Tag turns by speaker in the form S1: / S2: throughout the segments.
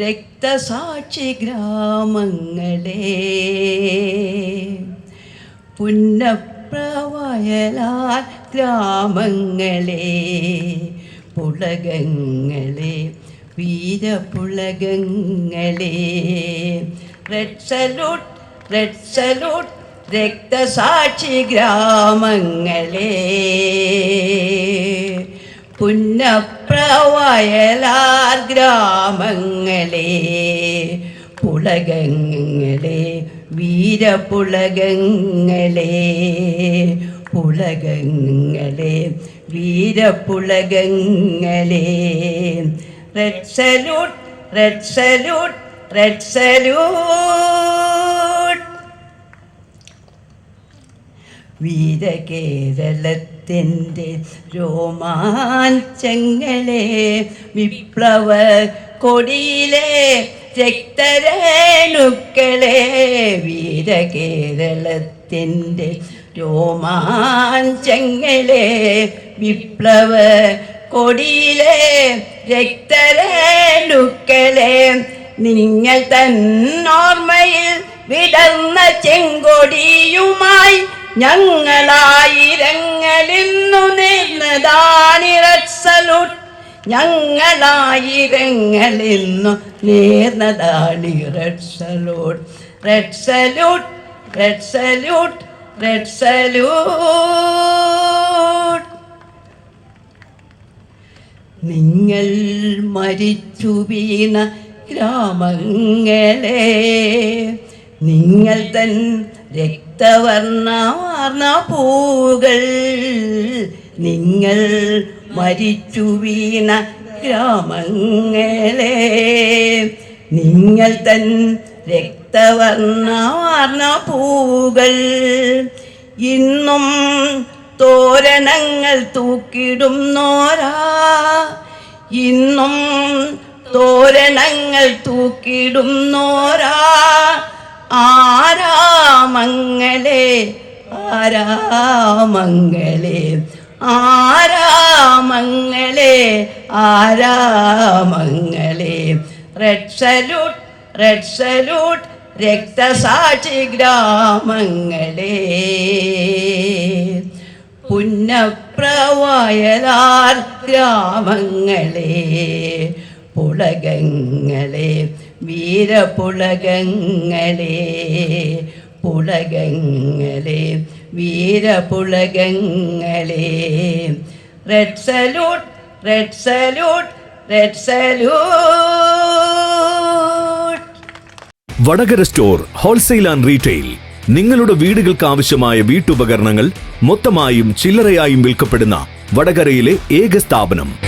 S1: രക്തസാക്ഷി ഗ്രാമങ്ങളെ. പുന്നപ്രവയലാൽ ഗ്രാമങ്ങളെ. പുളകങ്ങളെ വീരപുളകങ്ങളെ. റെഡ് സല്യൂട്ട് റെഡ് സല്യൂട്ട് രക്തസാക്ഷി ഗ്രാമങ്ങളെ. പുന്നപ്രവയലാർ ഗ്രാമങ്ങളെ പുളകങ്ങളെ വീരപുളകങ്ങളെ പുളകങ്ങളെ വീരപുളകങ്ങളെ. Red salute red salute red salute. വീരകേരളത്തിന്റെ രോമാഞ്ചങ്ങളെ വിപ്ലവ കൊടിയിലെ രക്തരേണുക്കളെ വീരകേരളത്തിന്റെ രോമാഞ്ചങ്ങളെ വിപ്ലവ കൊടിയിലെ രക്തരേണുക്കളെ നിങ്ങൾ തന്നോർമ്മയിൽ വിടർന്ന ചെങ്കൊടിയുമായി ഞങ്ങളായിരങ്ങളിന്നു നേർന്നതാണിറച്ചലു ഞങ്ങളായിരങ്ങലിന്നു നേർന്നതാണ് red salute red salute red salute red salute നിങ്ങൾ മരിച്ചു വീണ ഗ്രാമങ്ങളെ നിങ്ങൾ തൻ രക്തവർണ പൂകൾ നിങ്ങൾ മരിച്ചു വീണ ഗ്രാമങ്ങളെ. നിങ്ങൾ തൻ രക്തവർണ പൂകൾ ഇന്നും തോരണങ്ങൾ തൂക്കിടുന്നോരാ. ഇന്നും തോരണങ്ങൾ തൂക്കിടുന്നോരാ. ആരാമങ്ങളെ ആരാമംഗലേ ആരാമംഗലേ ആരാമംഗലേ. റെഡ് സല്യൂട്ട് റെഡ് രക്തസാക്ഷി ഗ്രാമങ്ങളെ. പുന്നപ്രവയലാർ ഗ്രാമങ്ങളെ പുളകങ്ങളെ. വീരപുളകങ്ങളെ പുളകങ്ങളെ വീരപുളകങ്ങളെ. Red salute red salute red salute
S2: Vadakara store wholesale and retail. നിങ്ങളുടെ വീടുകൾക്ക് ആവശ്യമായ വീട്ടുപകരണങ്ങൾ മൊത്തമായും ചില്ലറയായും വിൽക്കപ്പെടുന്ന വടകരയിലെ ഏക സ്ഥാപനം.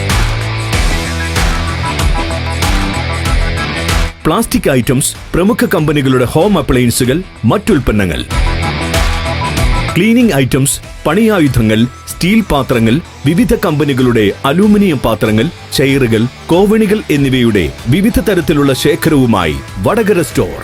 S2: പ്ലാസ്റ്റിക് ഐറ്റംസ് പ്രമുഖ കമ്പനികളുടെ ഹോം അപ്ലയൻസുകൾ മറ്റുൽപ്പന്നങ്ങൾ. ക്ലീനിംഗ് ഐറ്റംസ് പണിയായുധങ്ങൾ സ്റ്റീൽ പാത്രങ്ങൾ വിവിധ കമ്പനികളുടെ അലൂമിനിയം പാത്രങ്ങൾ ചെയറുകൾ കോവണികൾ എന്നിവയുടെ വിവിധ തരത്തിലുള്ള ശേഖരവുമായി വടകര സ്റ്റോർ.